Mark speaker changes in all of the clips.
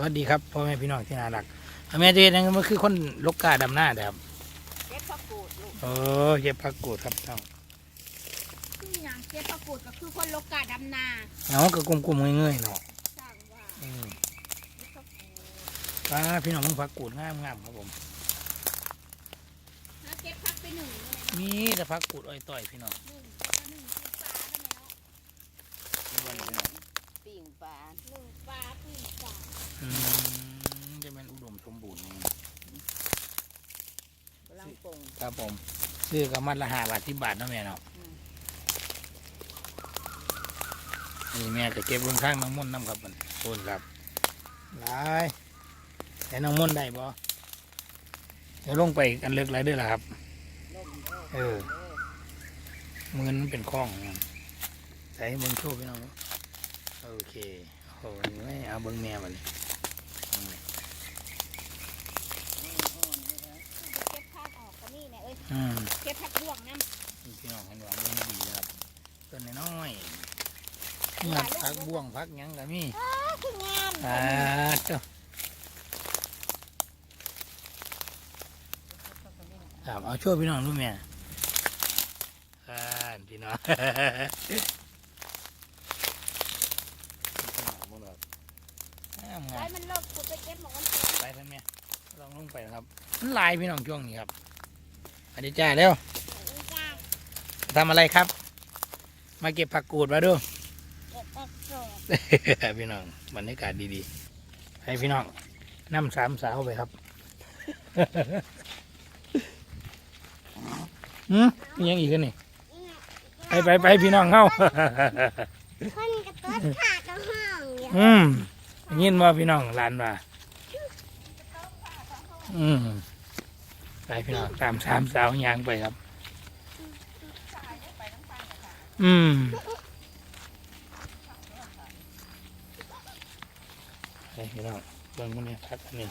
Speaker 1: วัสดีครับพ่อแม่พี่น้องที่น่ารักอะแม่เจนั่นมันคือคนลกกาดำหน้าเด้อครับ
Speaker 2: เก็บผักกูดลูก
Speaker 1: โอ้เก็บผักกูดครับน้อง
Speaker 2: คืออย่างเก็บผักกูดก็คือคนลกกาดำนา
Speaker 1: เอาก็กลุ่มๆเงยๆเนาะ
Speaker 2: สร้างว่า
Speaker 1: อืม
Speaker 2: เก็บผักกูด
Speaker 1: ว้าพี่น้องมึงผักกูดงามๆครับผม
Speaker 2: แล้วเก็บผักไปหนึ่งเลยนะ
Speaker 1: มีแต่ผักกูดอ้อยต่อยพี่น้อง
Speaker 2: หนึ่งแล้วก็หนึ่งคือปลาได้ไหมเนาะ
Speaker 1: นี่วันนี้พี่น้อง
Speaker 3: ปิ่งปลา
Speaker 2: หนึ่งปลาปีกปลา
Speaker 1: อืมจะเป็นอุดมสมบูรณ์นี่
Speaker 3: กำลังปรุง
Speaker 1: ครับผม ซื้อกับมัดละห้าบาทที่บาทเนาะแม่เนาะ
Speaker 3: อืม
Speaker 1: นี่แม่ก็เก็บเบนข้างน้องมุ่นน้ำครับมันโอนครับหลายแต่น้องมุ่นได้บ่เดี๋ยวลงไปกันเลิกไรเด้วยล่ะครับ
Speaker 3: ล่ม
Speaker 1: เออมือมันเป็นคล้องนะใส่เบิ้งโชว์พี่น้อง โอเคโอ้ยไม่เอาเบิ้งแม่มาเลยอืม
Speaker 2: เก็บผักออกก็นี่เนี่ยเอ้ย
Speaker 1: อืม
Speaker 2: เก็บผักบ่วงน้
Speaker 1: นี่พี่น้องเห็นว่าเบิ้งดีนะครับต้นน้อยๆเนี่ยพักบ่วงพักหยังก็มีำ
Speaker 2: คืองาม
Speaker 1: อ่าเจ้าครับเอาช่วยพี่น้องดูแม่อ่าพี่น้องงาม
Speaker 2: ไว้
Speaker 1: งาม
Speaker 2: มันเลิกกูไปเก็บหมอน
Speaker 1: ไปเพื่อนแม่ลองลงไปนะครับมันลายพี่น้องช่วงนี้ครับสวัสดีจ้าเร็ว
Speaker 2: จ้า
Speaker 1: ทำอะไรครับ มาเก็บผักกูดมาดู
Speaker 2: เก็บผักกูด
Speaker 1: พี่น้องบรรยากาศดีๆ ให้พี่น้องน้ำสามสาวไปครับหืมมีหยังอีกกันนี่ไปไปไปพี่น้องเข้า
Speaker 2: คนกระตุ้นขาดกระห้องเนี่ย
Speaker 1: อืม ยินว่าพี่น้องหลานว่าอืมไปพี่น้องตามสามสาวยางไปครับ อืมไปพี่น้องเบิ่งมันเนี่ยพักอันนี้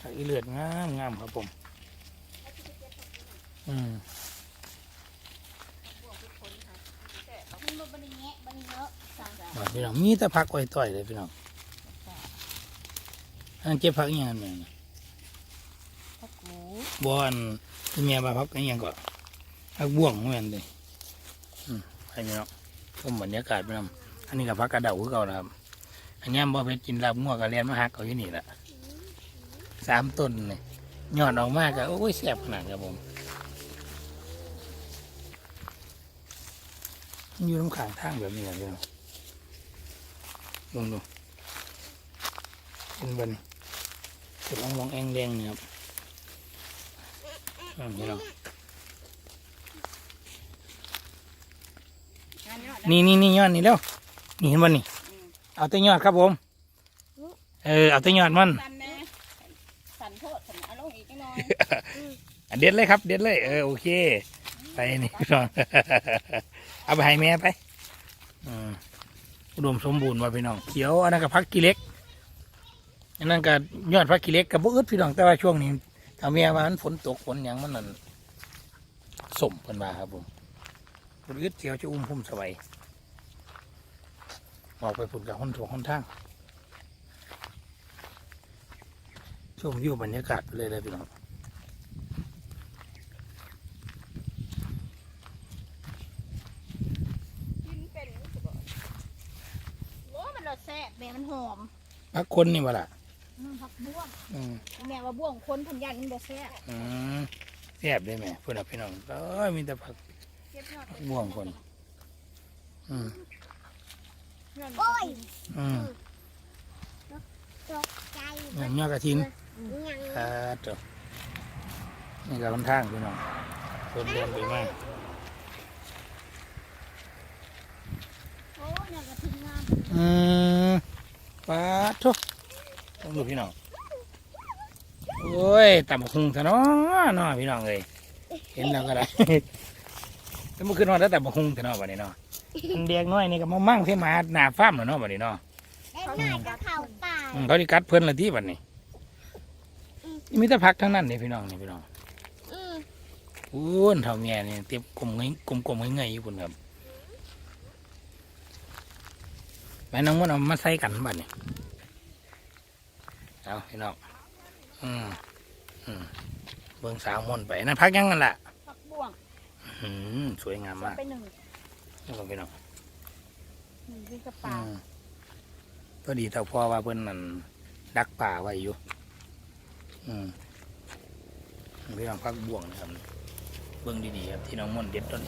Speaker 1: พักอีเลือดงามงามครับผม อืม
Speaker 2: มันบ่บริแงะบริเยอะสั่งจ้ะ
Speaker 1: ว่าพี่น้องมีแต่พักอ้อยต่อยเลยพี่น้อง อันเก็บพักอหย่างนั้นแม่นะ
Speaker 3: ผักกู
Speaker 1: บอนที่เมียมาพักอหย่างก่อนพักบ่วงเหมือนเลยอืมไปพี่น้องชมบรรยากาศพี่น้องอันนี้กับพักกระเดาคือเก่านะครับ อันนี้บ่ไปกินลาบงัวกับเรียนมาหักเอาอยู่นี่แหละสามต้นเลยยอดออกมากก็โอ้ยแซ่บขนาดครับผมมันอยู่น้ำขางทางแบบนี้แหละพี่น้องลองดูเป็นบัน เป็นลองลองแองแดงเนี่ยครับอืมพี่
Speaker 3: เนาะ
Speaker 1: นี่นี่นี่ยอดนี่แล้วนี่เห็นบ่นี่ เอาแต่ยอดครับผม เออเอาแต่ยอดมันเด็ดเลยครับ เด็ดเลย เออโอเค ไปนี่พี่น้อง เอาไปให้แม่ไปอืมอุดมสมบูรณ์ว่ะพี่น้อง เขียวอันนั้นก็พักกิเล็ก อันนั้นก็ยอดพักกิเล็กกับบุอึดพี่น้องแต่ว่าช่วงนี้ถ้าแม่ว่ามันฝนตกฝนหยังมันนั่นสมเพิ่นมาครับผมบุอึดเขียวจะอุ้มพุ่มสบายออกไปฝุ่นกับห้นถ่วงห้นทางชมวิวบรรยากาศไปเลยเลยพี่น้อง
Speaker 3: กินเป็นรู้สึกว่า
Speaker 2: โอ้มันรสแซ่บแม่มันหอม
Speaker 1: พักคนนี่วะล่ะ
Speaker 2: อืมผักบ่วง
Speaker 1: อืม
Speaker 2: แม่ว่าบ่วงคนพันยันมันบ่แซ่บ
Speaker 1: อืมแซ่บได้ไหมเพื่อนเอาพี่น้องเอ้ยมีแต่ผัก
Speaker 2: เก็บยอด
Speaker 1: บ่วงคน อืม
Speaker 2: โอ้ย
Speaker 1: อืม
Speaker 2: ตกใจ
Speaker 1: อย่างยอดกระถิน
Speaker 2: ยัง
Speaker 1: อ่าเจ้านี่ก็ค่อนข้างพี่น้องคนเดินไปมาก
Speaker 2: โอ้ยยังกระทิงงาม
Speaker 1: อืมปลาทุก ต้องดูพี่น้องโอ้ยต่ำคุงซะเนาะเนาะพี่น้องเลยเห็นแล้วก็ได้แต่เมื่อคืนนอนแล้วแต่บคุงซะเนาะวันนี้เนาะอันเด็กน้อยนี่ก็มามั่งเสมาหน้าฟ้าร์มแล้วเนาะวันนี้เนาะ
Speaker 2: ได้หน่อยก็เข่าตาย
Speaker 1: อืมเขาดิกัดเพิ่นละที่บัดนี้นี่มีแต่พักทั้งนั้นนี่พี่น้องนี่พี่น้อง
Speaker 2: อืม
Speaker 1: อู้นเท่าเมียนี่เต็มกลมเงยกลมกลมเงยๆอยู่คนครับไปน้องมันเอามาใส่กันบัดนี้ เอาพี่น้องอืมอืมเบิ่งสาวมนต์ไปนั่นพักยังกันล่ะ
Speaker 2: ผักบ่วง
Speaker 1: อืมสวยงาม
Speaker 2: เอา
Speaker 1: มาก
Speaker 2: ไปหนึ่ง
Speaker 1: นี่ก็พี่น้อง
Speaker 2: หนึ่งวิ่งกระ
Speaker 1: อื
Speaker 2: ป๋าม
Speaker 1: พอดีเท่าพ่อว่าเพิ่นนั่นดักป่าไว้อยู่อืมพี่น้องพักบ่วงนะครับเบิ่งดีๆครับที่น้องมนต์เด็ดต้น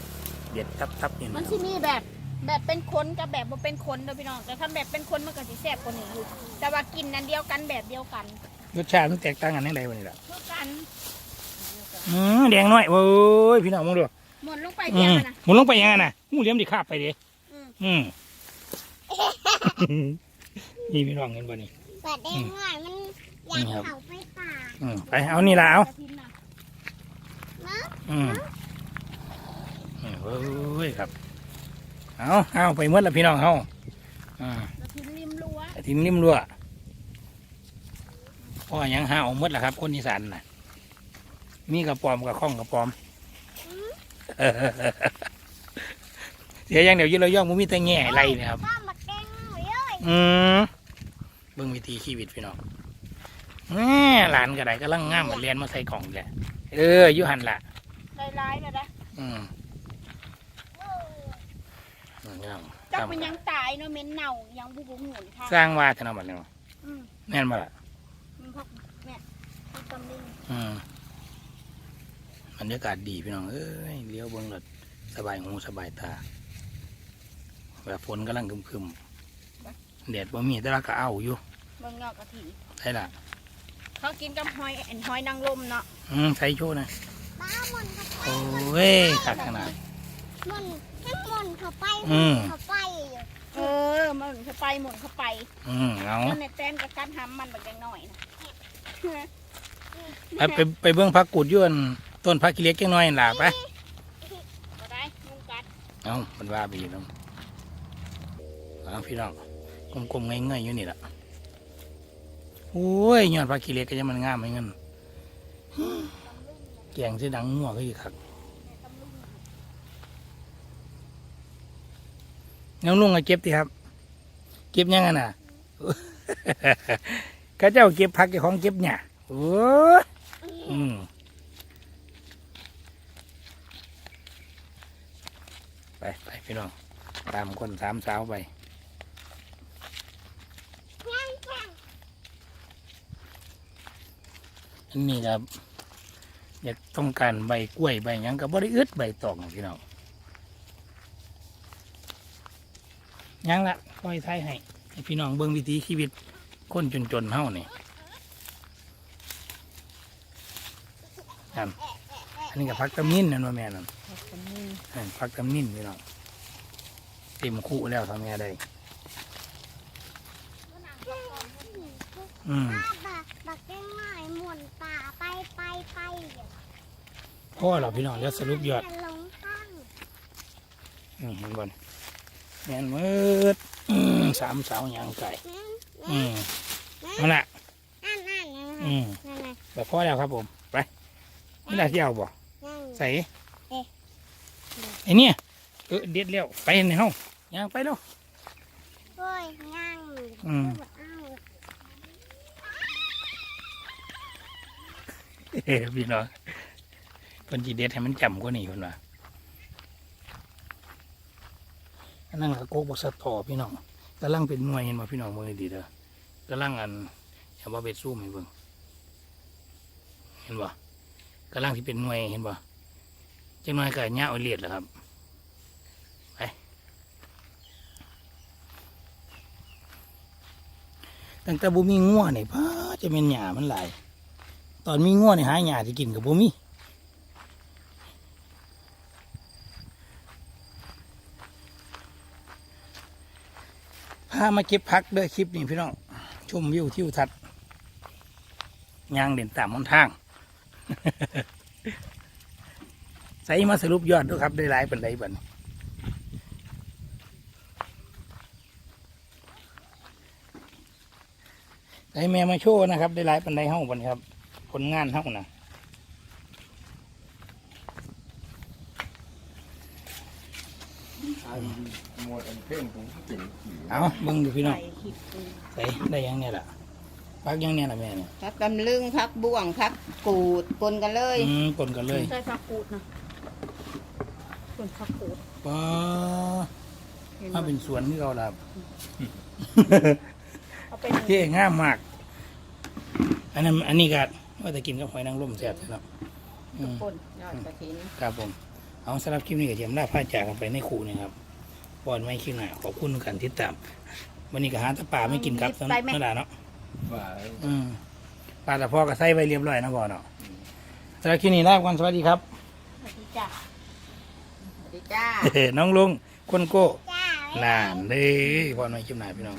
Speaker 1: เด็ดทับทับๆนี่
Speaker 2: มัน
Speaker 1: นะค
Speaker 2: ที่
Speaker 1: รับ
Speaker 2: มีแบบ แบบเป็นคนกับแบบบ่เป็นคนเด้อพี่น้องแต่ถ้าแบบเป็นคนมันก็สิแซ่บกว่านี้อยู่แต่ว่ากินนั้นเดียวกันแบบเดียวกัน
Speaker 1: รสชาติมันแตกต่างกันยังไงวะนี่ล่ะ
Speaker 2: เท่ากัน
Speaker 1: อืมแดงน้อยโอ้ยพี่น้องมองดู
Speaker 2: หมดลงไป
Speaker 1: อื
Speaker 2: เดียว
Speaker 1: ม
Speaker 2: นะ
Speaker 1: หมุนลงไปยังไงน่ะงูเหลี่ยมดิคาบไปดิ
Speaker 2: อืม
Speaker 1: อืม นี่พี่น้องเห็นบ่นี่
Speaker 4: เปิดได้หน่อยมันอยากเผาไฟป่า
Speaker 1: อืมไปเอานี่ละเอา
Speaker 2: กระทินน่ะ
Speaker 1: อืมอืมเฮ้ยครับ เอาเอาไปหมดละพี่น้องเอาอ่าก
Speaker 2: ระทินริมรั้ว
Speaker 1: กระทิมนิ่มรั่วพ่อยังหาเอาหมดละครับ คนอีสานน่ะ มีกระปอมกับข้องกระปอมเดี๋ยวอยังเดี๋ยวอยืนเราย่องมุมีแต่แง่ไรนะครับ
Speaker 4: ก็มาแกล้งหน่อยเลย
Speaker 1: อืมเบิ่งวิธีชีวิตพี่น้องแหม่หลานก็ได้ก็ลังงามมาเรียนมาใส่กล่องแหละเอออยู่หันละ
Speaker 2: ร้ายๆเลยนะ
Speaker 1: อืมอืม พี่น้อง
Speaker 2: จักมันยังตายเนาะเหม็นเน่ายังบุบหมุนค่ะ
Speaker 1: สร้างว่าถนอมบัดนี้
Speaker 2: อืม
Speaker 1: แม่นบ่ล่ะ
Speaker 2: มันพกเนี่ยมันตำลิง
Speaker 1: อืมบรรยากาศดีพี่น้องเอ้ยเลี้ยวเบิ่งรถสบายหูสบายตาแบบฝนกำลังครึมๆแดดบ่มีแต่ละก็เอาอยู่
Speaker 2: เมืองนอกกะทิ
Speaker 1: ใช่ล่ะ
Speaker 2: เขากินกับหอยเอ็นหอยนางรมเนาะ
Speaker 1: อืมใส่โชว์นะ
Speaker 4: บ้าหมุนเข้าไป
Speaker 1: โอ้ยขัดขนาด
Speaker 4: หมุนให้หมุ นเข้าไปห
Speaker 1: อื
Speaker 4: มุ
Speaker 1: ม
Speaker 4: นเข้าไปอยู่
Speaker 2: เออมันเข้าไปหมุนเข้าไป
Speaker 1: อืมเอา
Speaker 2: มันในแต้นกับการทำมันแบบยังหน่อยนะ
Speaker 1: ไปไปไปเบื้องพักกูดอยวนต้นพักกิเล็กจังน้อยนั่นล่ะไป
Speaker 2: ก็ได้มุงกัด
Speaker 1: เอามันว่าไปอยู่แล้วเอาพี่น้องกลมๆง่ายๆอยู่นี่แหละโอ้ยยอดพักกิเล็กก็ยังมันงามเหมือนกันแกงที่ดังงัวก็อีกครับ น้องลุงก็เก็บทีครับ เก็บยังไงน่ะเข้าเจ้าเก็บพักเจ้าของเก็บเนี่ยโอ้ยอืมไปไปพี่น้องตามคนสามสาวไปอันนี้ครับอยากต้องการใบกล้วยใบหยังกับบริอึดใบตองพี่น้อง ยังละคอยทายให้ให้พี่น้องเบิ่งวิถีชีวิตคนจนๆเฮานี่ครับอันนี้กับพักตำนินนั่นว่าแม่นั่นนั่นพักตำนินพี่น้องเต็มคู่แล้วทำไงได้อืม
Speaker 4: บ้าบักบักแกล้งหน่อยหมุนป่าไปไปไปอยู่
Speaker 1: พ่อเราพี่น้องจะสรุปยอด
Speaker 4: จะลงข้าง
Speaker 1: นี่เห็นบอล แมนมืดอืมสามสาวยางไก่
Speaker 4: นั่น
Speaker 1: อืมนั่นแหละ
Speaker 4: นั่นนั่นนั่น
Speaker 1: อืม
Speaker 4: นั่นนั่น
Speaker 1: แต่พ่อแล้วครับผม ไปนี่น่าที่เอาบ่
Speaker 4: นั่น
Speaker 1: ใส่ไอ้เนี่ยเออเด็ดแล้วไปในห้องยางไปแล้ว
Speaker 4: โอ้ยนั่ง
Speaker 1: อืม
Speaker 4: อ้าว
Speaker 1: เอ้พี่น้องเพิ่นจีเด็ดให้มันจำกว่านี้เพิ่นว่า อันนั่นก็โกกบักสะตอพี่น้องกำลังเป็นหน่วยเห็นบ่พี่น้องมือดีเด้อกำลังอันอย่าว่าเบ็ดซูมให้เบิ่งเห็นบ่กำลังที่เป็นหน่วยเห็นบ่จังหน่อยก็หญ้าเอาเลียดแหละครับไปตั้งแต่บ่มีงัวนี่พ้าจะเป็นหญ้ามันหลายตอนมีง่วนี่หาหญ้าที่กินกับบ่มี พามาเก็บพักเด้อคลิปนี้พี่น้องชมวิวทิวทัศน์ยางเด่นตามหนทาง ใส่มาสรุปยอดด้วยครับได้หลายเป็นไรบัดนใส่แม่มาโชว์นะครับ ได้หลายเป็นไรเฮ้าบัดนครับ ผลงานเท่านะ
Speaker 5: หมดอัน เพ่งตรงที่เป็นขี่
Speaker 1: เอาเบิ่งดูพี่น้อง
Speaker 3: ใส่คิดดู
Speaker 1: ใส่ได้ยังเนี่ยล่ะพักยังเนี่ยนะแม่เนี่ย
Speaker 3: พักตำลึงพักบ่วงพักกูดปนกันเลย
Speaker 1: อืมปนกันเลย
Speaker 2: ใส่ผักกูดนะส่วนผักกูด
Speaker 1: ป้า
Speaker 2: เห็น
Speaker 1: ถ้า
Speaker 2: บ่
Speaker 1: เป็นสวนที่เราลับ
Speaker 2: เอาเป็น
Speaker 1: เท่งามมาก อันนั้นอันนี้ก็ว่าจะกินกับหอยนางรมแซ่บใช่ไหมอืม
Speaker 3: ปนยอดกระถิน
Speaker 1: ครับผม เอาสำหรับคลิปนี้ก็เทียมล่าผ้าจากกันไปในคู่นี่ครับ ปอนไม่คิดหนาขอบคุณทุกการติดตามวันนี้ก็หาแตะป่าไม่กินครับสำหรับเมื่อไหร่เนาะ
Speaker 5: ว่า
Speaker 1: อืมปลาตะพอก็ใส่ไว้เรียบร้อยนะพ่อเนาะสำหรับคลิปนี้ลาไปก่อนสวัสดีครับ
Speaker 2: สวัสดีจ้ะ
Speaker 3: สวัสดีจ้า
Speaker 1: น้องลุงคนโก้
Speaker 4: จ้า
Speaker 1: นานเลยพ่อน้อยคลิปหนาพี่น้อง